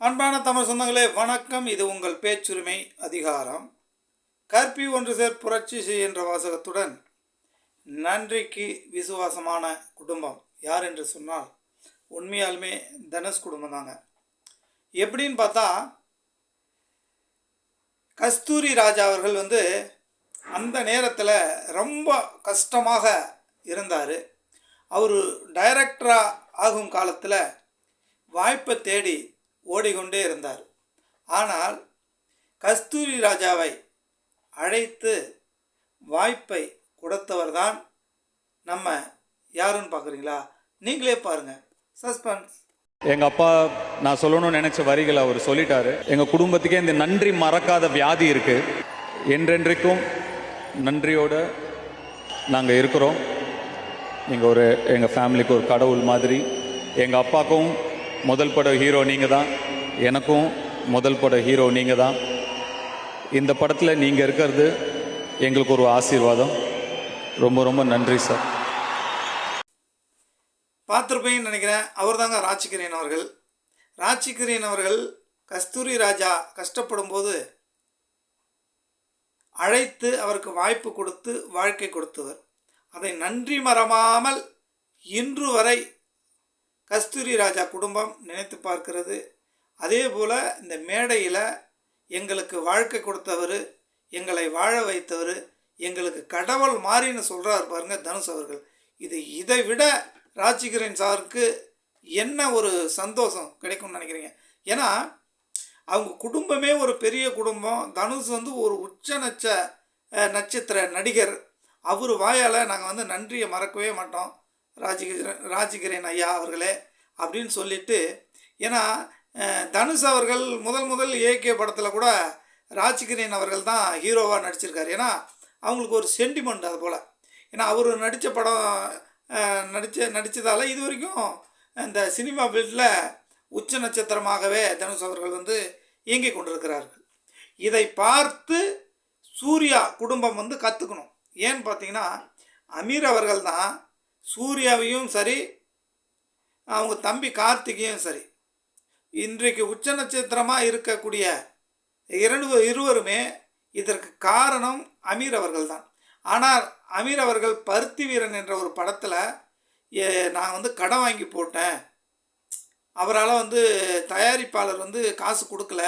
அன்பான தமிழ் சொந்தங்களே வணக்கம். இது உங்கள் பேச்சுரிமை அதிகாரம். கற்பி ஒன்று சேர் புரட்சி செய் என்ற வாசகத்துடன் நன்றிக்கு விசுவாசமான குடும்பம். யார் என்று சொன்னால் உண்மையாலுமே தனுஷ் குடும்பம் தாங்க. எப்படின்னு பார்த்தா கஸ்தூரி ராஜா அவர்கள் வந்து அந்த நேரத்தில் ரொம்ப கஷ்டமாக இருந்தார். அவர் டைரக்டராக ஆகும் காலத்தில் வாய்ப்பை தேடி ஓடிக்கொண்டே இருந்தார். ஆனால் கஸ்தூரி ராஜாவை அழைத்து வாய்ப்பை கொடுத்தவர்தான் நம்ம. யாருன்னு பார்க்குறீங்களா? நீங்களே பாருங்கள் சஸ்பென்ஸ். எங்கள் அப்பா நான் சொல்லணும்னு நினச்ச வரிகளை அவர் சொல்லிட்டாரு. எங்கள் குடும்பத்துக்கே இந்த நன்றி மறக்காத வியாதி இருக்குது என்றென்றைக்கும் நன்றியோடு நாங்கள் இருக்கிறோம். நீங்கள் ஒரு எங்கள் ஃபேமிலிக்கு ஒரு கடவுள் மாதிரி எங்கள் அப்பாக்கும் முதல் பட ஹீரோ நீங்கள் தான் எனக்கும் முதல் பட ஹீரோ நீங்கள் தான் இந்த படத்தில் நீங்கள் இருக்கிறது எங்களுக்கு ஒரு ஆசீர்வாதம். ரொம்ப ரொம்ப நன்றி சார். பார்த்துருப்பேன் நினைக்கிறேன். அவர் தாங்க ராச்சிகிரேன் அவர்கள். ராச்சிகிரேன் அவர்கள் கஸ்தூரி ராஜா கஷ்டப்படும் போது அழைத்து அவருக்கு வாய்ப்பு கொடுத்து வாழ்க்கை கொடுத்தவர். அதை நன்றி மறவாமல் இன்று வரை கஸ்தூரி ராஜா குடும்பம் நினைத்து பார்க்கிறது. அதே போல் இந்த மேடையில் எங்களுக்கு வாழ்க்கை கொடுத்தவர் எங்களை வாழ வைத்தவர் எங்களுக்கு கடவுள் மாறின்னு சொல்கிறார் பாருங்க தனுஷ் அவர்கள். இது இதை விட ராஜிகரன் சாருக்கு என்ன ஒரு சந்தோஷம் கிடைக்கும்னு நினைக்கிறீங்க? ஏன்னா அவங்க குடும்பமே ஒரு பெரிய குடும்பம். தனுஷ் வந்து ஒரு உச்ச நட்ச நட்சத்திர நடிகர். அவர் வாயால் நாங்கள் வந்து நன்றியை மறக்கவே மாட்டோம். ராஜகிரன் ராஜகிரன் ஐயா அவர்களே அப்படின்னு சொல்லிட்டு ஏன்னா தனுஷ் அவர்கள் முதல் முதல் ஏகே படத்தில் கூட ராஜகிரன் அவர்கள் தான் ஹீரோவாக நடிச்சிருக்காரு. ஏன்னா அவங்களுக்கு ஒரு சென்டிமெண்ட் அது போல். ஏன்னா அவர் நடித்த படம் நடித்த நடித்ததால் இது வரைக்கும் இந்த சினிமா ஃபீல்டில் உச்ச நட்சத்திரமாகவே தனுஷ் அவர்கள் வந்து இயங்கிக் கொண்டிருக்கிறார்கள். இதை பார்த்து சூர்யா குடும்பம் வந்து கற்றுக்கணும் ஏன்னு பார்த்தீங்கன்னா அமீர் அவர்கள் தான் சூர்யாவையும் சரி அவங்க தம்பி கார்த்திகையும் சரி. இன்றைக்கு உச்ச நட்சத்திரமாக இருக்கக்கூடிய இரண்டு இருவருமே இதற்கு காரணம் அமீர் அவர்கள் தான் ஆனால் அமீர் அவர்கள் பருத்தி வீரன் என்ற ஒரு படத்தில் நான் வந்து கடன் வாங்கி போட்டேன். அவரால் வந்து தயாரிப்பாளர் வந்து காசு கொடுக்கல.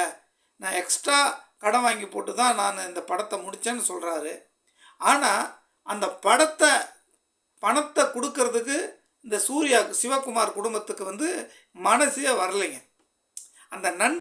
நான் எக்ஸ்ட்ரா கடன் வாங்கி போட்டு தான் நான் இந்த படத்தை முடித்தேன்னு சொல்கிறாரு ஆனால் அந்த படத்தை பணத்தை கொடுக்கறதுக்கு இந்த சூர்யா சிவகுமார் குடும்பத்துக்கு வந்து மனசே வரலைங்க. அந்த நன்